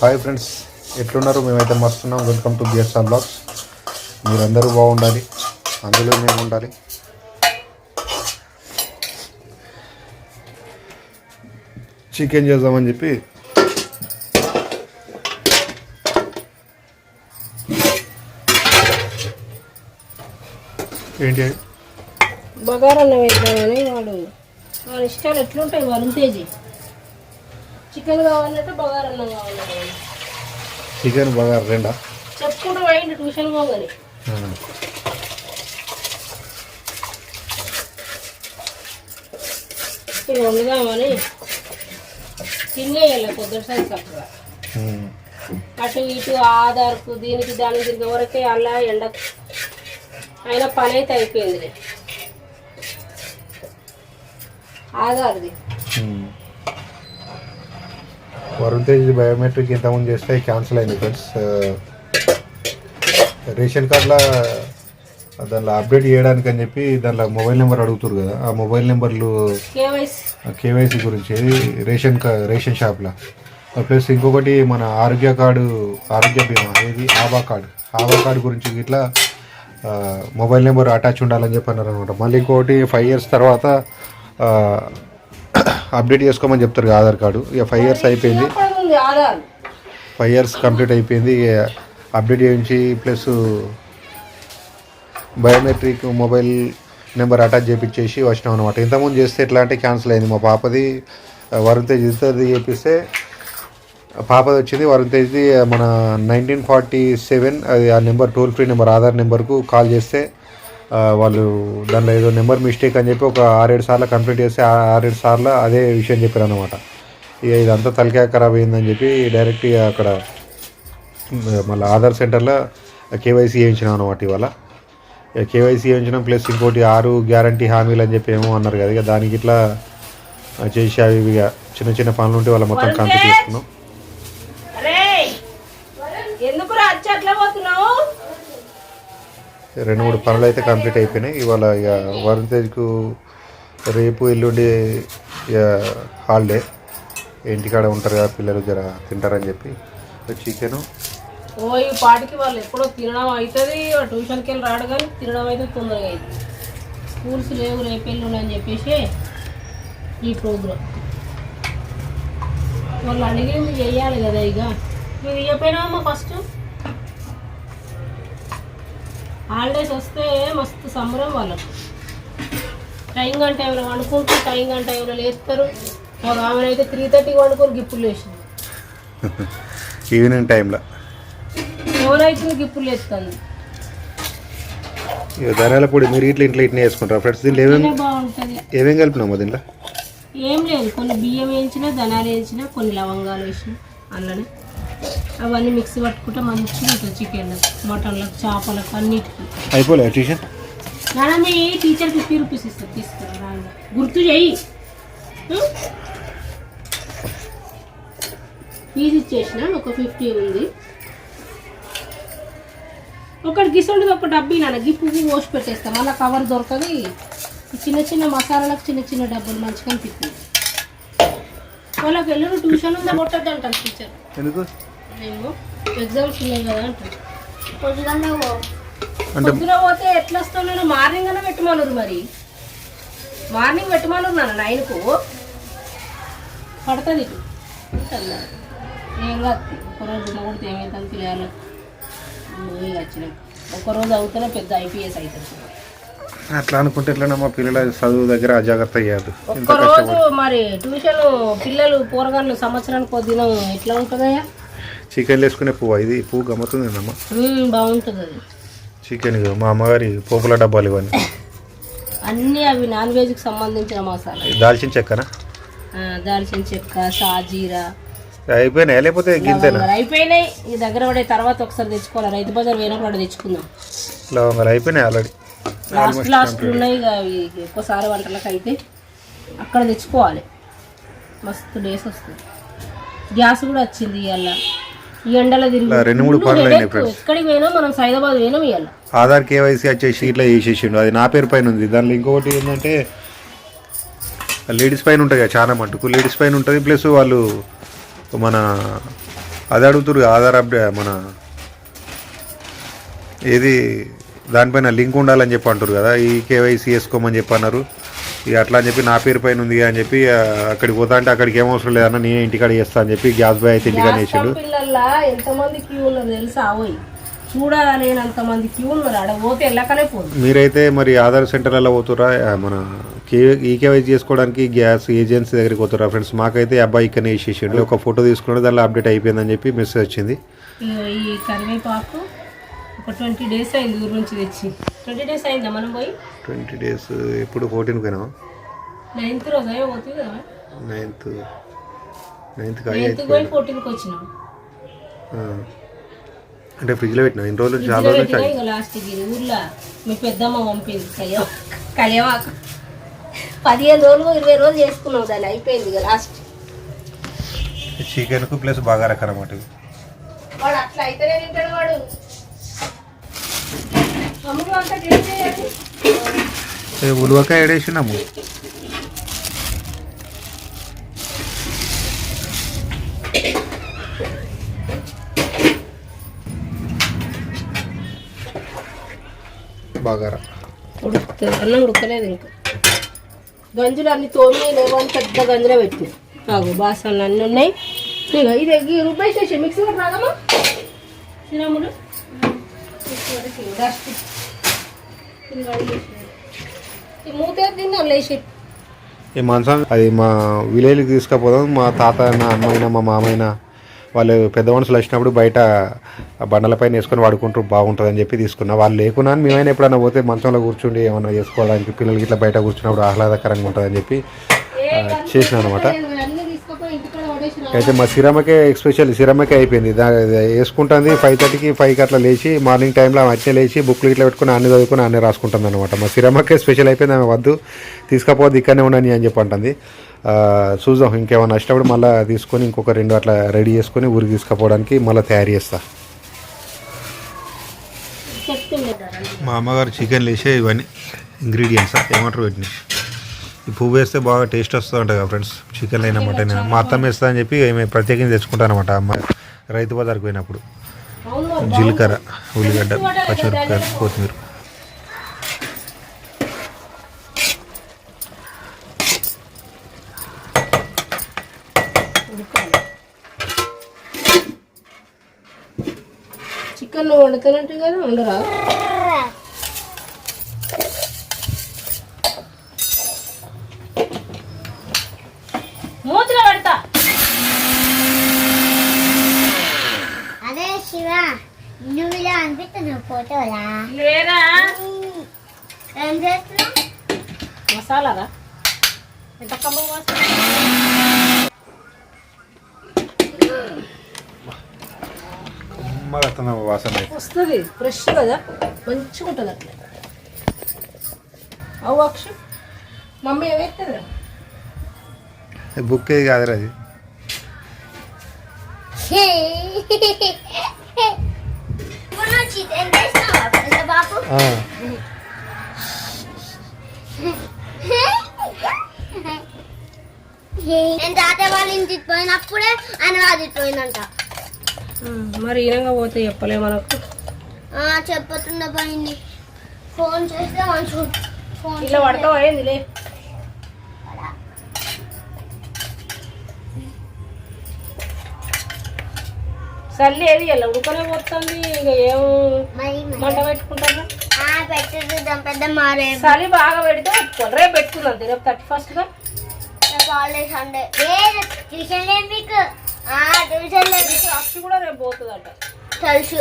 Hi friends ఎట్లున్నారు? మేమైతే మస్తున్నాం. వెల్కమ్ టు బిఎస్ఆర్ బ్లాగ్స్ మీరందరూ బాగుండాలి. అందులో మేము ఉండాలి. చికెన్ చేద్దామని చెప్పి ఏంటి? బగారన్నం వేద్దామని వాడు వాళ్ళ ఇష్టాలు ఎట్లుంటాయి వరుణ్ తేజీ చికెన్ కావాలంటే బగారన్నం కావాలంటే చికెన్ బాగా రెండా చెప్పుకుంటూ పోయింది ట్యూషన్ పోగానే. ఇది వండుదామని తినేయాలి పొద్దుసారి చక్కగా. అటు ఇటు ఆధార్కు దీనికి దానికి తిరిగే వరకే అలా ఎండ అయినా పని అయితే అయిపోయింది ఉమ్. వరుణ్ తేజ్ బయోమెట్రిక్ ఇంతకుముందు చేస్తే క్యాన్సిల్ అయింది ఫ్రెండ్స్. రేషన్ కార్డులో దానిలో అప్డేట్ చేయడానికి అని చెప్పి దానిలో మొబైల్ నెంబర్ అడుగుతారు కదా. ఆ మొబైల్ నెంబర్లు కేవైసీ. గురించి రేషన్ రేషన్ షాప్లో. ప్లస్ ఇంకొకటి మన ఆరోగ్య కార్డు ఆరోగ్య బీమా ఏది? ఆభా కార్డు. ఆభా కార్డు గురించి ఇట్లా మొబైల్ నెంబర్ అటాచ్ ఉండాలని చెప్పి అన్నారు అనమాట మళ్ళీ ఇంకోటి ఫైవ్ ఇయర్స్ తర్వాత అప్డేట్ చేసుకోమని చెప్తారు ఆధార్ కార్డు. ఇక ఫైవ్ ఇయర్స్ అయిపోయింది. ఫైవ్ ఇయర్స్ కంప్లీట్ అయిపోయింది. ఇక అప్డేట్ చేయించి plus biometric mobile number attach చేయించేసి వచ్చినాం అనమాట ఇంతకుముందు చేస్తే ఎట్లా అంటే క్యాన్సిల్ అయింది. మా పాపది ఆ, వరుణ్ తేజ్ చేపిస్తే పాపది వచ్చింది వరుణ్ తేజ్ది మన నైన్టీన్ ఫార్టీ సెవెన్ అది ఆ number toll free number Aadhaar నెంబర్కు కాల్ చేస్తే వాళ్ళు దానిలో ఏదో నెంబర్ మిస్టేక్ అని చెప్పి ఒక ఆరేడు సార్లు కంప్లీట్ చేస్తే ఆరేడు సార్లు అదే విషయం చెప్పారు అనమాట ఇక ఇదంతా తలకాయ ఖరాబ్ అయిందని చెప్పి డైరెక్ట్ అక్కడ మళ్ళీ ఆధార్ సెంటర్లో కేవైసీ చేయించినాం అనమాట ఇవాళ. కేవైసీ చేయించడం ప్లస్ ఇంకోటి ఆరు గ్యారంటీ హామీలు అని చెప్పి ఏమో అన్నారు కదా ఇక దానికి ఇట్లా చేసి అవి ఇక చిన్న చిన్న పనులు ఉంటే వాళ్ళ మొత్తం కంప్లీట్ చేసుకున్నాం అరే ఎందుకు వచ్చి అట్లా పోతున్నావు రెండు మూడు పనులు అయితే కంప్లీట్ అయిపోయినాయి. ఇవాళ ఇక వరుణ్ తేజ్కు రేపు ఎల్లుండి ఇక హాలిడే. ఇంటికాడ ఉంటారు కదా పిల్లలు జర తింటారని చెప్పి. చికెను. ఓ ఈ పాటికి వాళ్ళు ఎప్పుడో తినడం అవుతుంది ట్యూషన్కి వెళ్ళి రాడు కానీ తినడం అయితే తొందరగా అవుతుంది స్కూల్స్ లేవు రేపు ఎల్లుండి అని చెప్పేసి ఈ ప్రోగ్రామ్ వాళ్ళు అడిగి చేయాలి కదా ఇక. మీరు ఇవ్వపోయినామా ఫస్ట్? హాలిడేస్ వస్తే మస్తు సంబరం వాళ్ళకు. టైం గంట ఏమైనా వండుకుంటూ టైం గంట ఏమైనా లేస్తారు ఒక ఆమె అయితే త్రీ థర్టీకి వండుకొని గిప్పులు లేచింది ఈవినింగ్ టైంలో ఎవరైతే గిప్పులు లేస్తుంది ఇక ధనియాల పొడి మీరు ఇట్లా ఇంట్లో ఇట్లా వేసుకుంటారు ఫ్రెండ్స్ దీంట్లో ఏమేమి ఏమేమి కలిపినామా దీంట్లో? ఏం లేదు కొన్ని బియ్యం వేయించిన ధనాలు వేయించిన కొన్ని లవంగాలు వేసిన అందులోనే అవన్నీ మిక్సీ పట్టుకుంటే మంచిగా ఉంటుంది చికెన్ మటన్లకు చేపలకు అన్నిటికీ. అయిపోలే ట్యూషన్ మేడం మీ టీచర్ ఫిఫ్టీ రూపీస్ ఇస్తారు తీసుకురా గుర్తు చెయ్యి. ఉం? ఫీజు ఇచ్చేసిన ఒక ఫిఫ్టీ ఉంది. ఒకటి గిసొంటిది ఒక డబ్బీ నాన్న. గి పువ్వు పోసి పెట్టేస్తాం మళ్ళీ కవర్ దొరకది. చిన్న చిన్న మసాలాలకు చిన్న చిన్న డబ్బులు మంచిగా అనిపిస్తుంది. వాళ్ళకి వెళ్ళరు ట్యూషన్ ఉందా? కొట్టద్దు అంటారు టీచర్ ఎందుకు? మేము ఎగ్జామ్స్ ఉన్నాయి కదా అంటారు అంటే పొద్దున పోతే ఎట్లా నేను మార్నింగ్ అనే పెట్టమన్నారు మరి. మార్నింగ్ పెట్టమన్నారు నాన్న నైన్కు. పడుతుంది ఇటు ఉంటుందా? ఏం కాదు ఒకరోజు కొడితే ఏమైతుంది పిల్లలు వచ్చినాం. ఒకరోజు అవుతూనే పెద్ద ఐపీఎస్ అవుతుంది. అట్లా అనుకుంటే ఎట్లా మా పిల్లల చదువు దగ్గర అజాగ్రత్త అయ్యాదు ఒక్కరోజు మరి ట్యూషన్ పిల్లలు పోరగాళ్ళు సంవత్సరానికి ఒక దినం ఎట్లా ఉంటుందయ్యా? చికెన్ వేసుకునే పువ్వు ఇది పువ్వు గమ్మతుంది అమ్మ మ్మ్, బాగుంటుంది అది. చికెన్ మా అమ్మగారి పోపుల డబ్బాలు ఇవన్నీ. అన్నీ అవి నాన్ వెజ్కి సంబంధించిన మసాలా. దాల్చిన చెక్కనా? దాల్చిన చెక్క సాజీరా. అయిపోయినాయా? లేకపోతే గింతేనా? అయిపోయినాయి. ఈ దగ్గర పడే తర్వాత ఒకసారి తెచ్చుకోవాలి? రైతు బజార్ అక్కడ తెచ్చుకుందాం. లవంగాలు అయిపోయినాయి ఆల్రెడీ లాస్ట్ లాస్ట్ ఉన్నాయి అవి. ఎక్కువసారి వంటలకు అయితే అక్కడ తెచ్చుకోవాలి. మస్తు డేస్ వస్తుంది. గ్యాస్ కూడా వచ్చింది ఇవాళ. ఎండలో తిరిగి ఇలా రెండు మూడు పనులు అయినాయి headache. friends. ఎక్కడికి పోయినా మనం సైదాబాద్ పోయినాం ఇవాళ ఆధార్ కేవైసీ వచ్చేసి ఇట్లా చేసేసిండు అది నా పేరు పైన ఉంది. దానిలో ఇంకొకటి ఏంటంటే లేడీస్ పైన ఉంటుంది కదా చాలా మటుకు. లేడీస్ పైన ఉంటుంది. ప్లస్ వాళ్ళు మన అది అడుగుతారు ఆధార్ అప్డే మన ఏది దానిపైన లింక్ ఉండాలని చెప్పి అంటారు కదా. ఈ కేవైసీ వేసుకోమని చెప్పి అన్నారు. ఇక అట్లా అని చెప్పి నా పేరు పైన ఉంది అని చెప్పి అక్కడికి పోతా అంటే అక్కడికి ఏం అవసరం లేదన్న నేనే ఇంటికాడ చేస్తా అని చెప్పి గ్యాస్ బాయ్ అయితే ఇంటికాడ వేసిండు పిల్లల్లా ఎంతమంది క్యూ తెలుసా? క్యూ ఉన్నారు ఆడ పోతే వెళ్ళకనే పోదు. మీరైతే మరి ఆధార్ సెంటర్లలో పోతురా మన ఈకేవైసీ చేసుకోవడానికి గ్యాస్ ఏజెన్సీ దగ్గరికి పోతురా ఫ్రెండ్స్? మాకైతే అబ్బాయి ఇక్కడ వేసేసిండు ఒక ఫోటో తీసుకున్నాడు దానిలో అప్డేట్ అయిపోయిందని చెప్పి మెసేజ్ వచ్చింది. ఈ కరివేపాకు ఒక ట్వంటీ డేస్ అయింది ఊరు నుంచి తెచ్చి. ట్వంటీ డేస్ అయిందా మనం పోయి? ట్వంటీ డేస్ ఎప్పుడు ఫోర్టీన్ పోయినావా? నైన్త్ రోజు? అయ్యో పోతుంది కదా నైన్త్ నైన్త్ నైన్త్ పోయి ఫోర్టీన్కి వచ్చినాం. అంటే ఫ్రిడ్జ్లో పెట్టినా? ఇన్ని రోజులు చాలా రోజులు లాస్ట్కి ఊర్లో మీ పెద్దమ్మ పంపింది. కళ్యాణ కళ్యామాకు పదిహేను రోజులు ఇరవై రోజులు చేసుకున్నాం దాన్ని. అయిపోయింది ఇక లాస్ట్ చికెన్కు ప్లస్ బాగా రకరమాట వాడు అట్లా అయితేనే తింటాడు వాడు. ఉలవకాయ ఏడేసినాము బాగా ఉడుకుతుంది అన్నం ఉడకలేదు ఇంకా. గంజులు అన్ని తోమి లేవని పెద్ద గంజులో పెట్టి. కాగు బాసనలు అన్నీ ఉన్నాయి. ఇక ఇది ఈ రూపాయి మిక్సీ కూడా డస్ట్. ఈ మాంసం అది మా విలేజ్కి తీసుకుపోదాం. మా తాత నా అమ్మైనా మా మామైనా వాళ్ళు పెద్ద మనుషులు వచ్చినప్పుడు బయట బండలపైన వేసుకొని వాడుకుంటూ బాగుంటుందని చెప్పి తీసుకున్నా. వాళ్ళు లేకున్నా మేమైనా ఎప్పుడైనా పోతే మంచంలో కూర్చుండి ఏమన్నా చేసుకోవడానికి పిల్లలకి ఇట్లా బయట కూర్చున్నప్పుడు ఆహ్లాదకరంగా ఉంటుందని చెప్పి చేసిన అనమాట అన్ని తీసుకుపోయి ఇంటికాడ పడేసి అయితే మా సిరమకే ఎక్స్పెషల్ సిరమకే అయిపోయింది. దా ఇది వేసుకుంటుంది ఫైవ్ థర్టీకి ఫైవ్కి అట్లా లేచి మార్నింగ్ టైంలో అట్నే లేచి బుక్లు ఇట్లా పెట్టుకుని అన్ని చదువుకుని అన్ని రాసుకుంటుంది అనమాట మా సిరమకే స్పెషల్ అయిపోయింది ఆమె వద్దు తీసుకపోవద్దు ఇక్కడనే ఉండని అని చెప్పి అంటుంది. చూద్దాం ఇంకేమన్నా వచ్చినప్పుడు మళ్ళీ తీసుకొని ఇంకొక రెండు అట్లా రెడీ చేసుకొని ఊరికి తీసుకుపోవడానికి మళ్ళీ తయారు చేస్తా. మా అమ్మగారు చికెన్ లేసే ఇవన్నీ ఇంగ్రీడియంట్స్? ఏమంటారు వీటిని? ఈ పువ్వు వేస్తే బాగా టేస్ట్ వస్తుంది అంట కదా ఫ్రెండ్స్ చికెన్ అయినా మటన్ అయినా. మా అత్తమ్మ వేస్తా అని చెప్పి మేము ప్రత్యేకంగా తెచ్చుకుంటాను అనమాట అమ్మ రైతు బజార్కి పోయినప్పుడు. జీలకర్ర ఉల్లిగడ్డ పచ్చిమిరపకాయ కొత్తిమీర. చికెన్ వండుతానంటే కదా ఉండరా మూతిలో పెడతా అదే శివ నువ్వు ఇలా అనిపిస్తున్నావు ఫోటోలా లేదా ఏం చేస్తున్నావు మసాలారా ఎంత కమ్మ వాసన అయితే. వస్తుంది ఫ్రెష్ కదా? మంచిగా ఉంటుంది అట్లా. అవు అక్షు మమ్మీ ఏమేస్తుంది ఇది బుక్ ఏది కాదురా అది? బాబు ఆ, నేను తాతయ్య వాళ్ళ ఇంటికి పోయినప్పుడే అనువాది పోయిందంట. మరి ఈనంగా పోతే చెప్పలే మనకు. ఆ, చెప్పుతుండే పోయింది. ఫోన్ చేస్తే మంచి ఫోన్ ఇట్లా పడతావు అయింది లే? సర్లే ఏది ఇలా ఉడకనే పోతుంది ఇక ఏం మరి మంట పెట్టుకుంటారు? పెట్టేద్దాం పెద్ద మారే చలి బాగా పెడితే పెట్టుకోండి రేపు పెట్టుకుందాం రేపు థర్టీ ఫస్ట్గా. హాలిడే సండే ఏ ట్యూషన్ లేదు మీకు. ఆ, ట్యూషన్ లేదు. అక్షు కూడా రేపు పోతుందట. తెలుసు. అక్షు?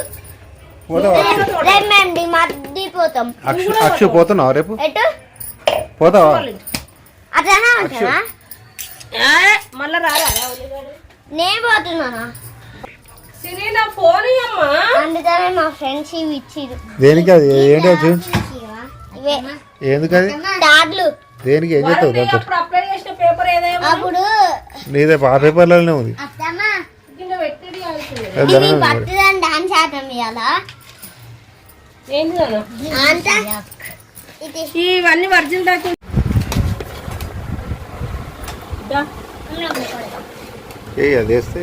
రేపు మేము డిమార్ట్ పోతాం. అక్షు అక్షు పోతున్నావా రేపు? ఎటు? పోతావా? అట్లానే ఉంటానా మళ్ళీ రారా? నేను పోతున్నానా? సిరి నా ఫోన్ అమ్మా. అందుకనే మా ఫ్రెండ్స్ ఇవి ఇచ్చిరు దేనికి అది? ఏంటి అది? ఏం చేస్తావు దాంతో? అప్పుడు నీదే ఆ పేపర్లోనే ఉంది. ఇవన్నీ వర్జిన్ దాకా. ఏ అది వేస్తే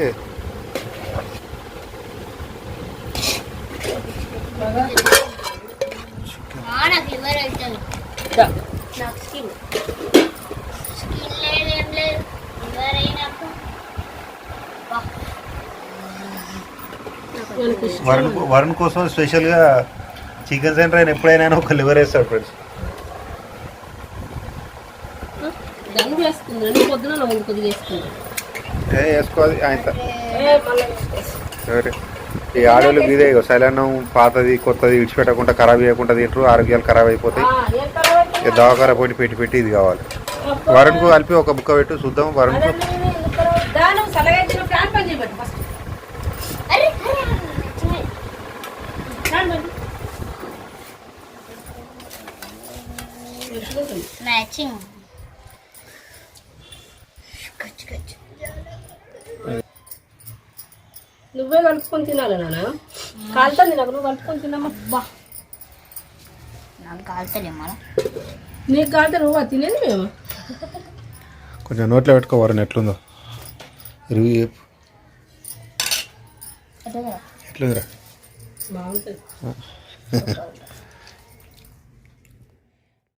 బాగా ఆ, నాకు లివర్ అవుతుంది దా. నాకు స్కిన్ స్కిన్ లేదు. ఏం లేదు. వరుణ్ వరుణ్ కోసం స్పెషల్గా చికెన్ సెంటర్ అయిన ఎప్పుడైనా ఒక లివర్ వేస్తాడు ఫ్రెండ్స్. వేసుకోవాలి. ఆయన. సరే. ఈ ఆడోళ్ళు మీదే సైలన్నం పాతది కొత్తది విడిచిపెట్టకుండా ఖరాబ్ చేయకుండా తింటారు ఆరోగ్యాలు ఖరాబ్ అయిపోతాయి. దవాఖాన పోటీ పెట్టి పెట్టి ఇది కావాలి. వరుణ్కు కలిపి ఒక బుక్క పెట్టు చూద్దాం వరుణ్కు? మ్యాచింగ్ నువ్వే కలుపుకొని తినాలి నాన్న. కాలుతుంది నాకు నువ్వు కలుపుకొని తినమ్మా. బా. నాకు కాలితే నువ్వు తినేది మేము? కొంచెం నోట్లో పెట్టుకో వరుణ్ ఎట్లుందో. ఇరుగు చెప్పు ఎట్లుందిరా? బాగుంటుంది.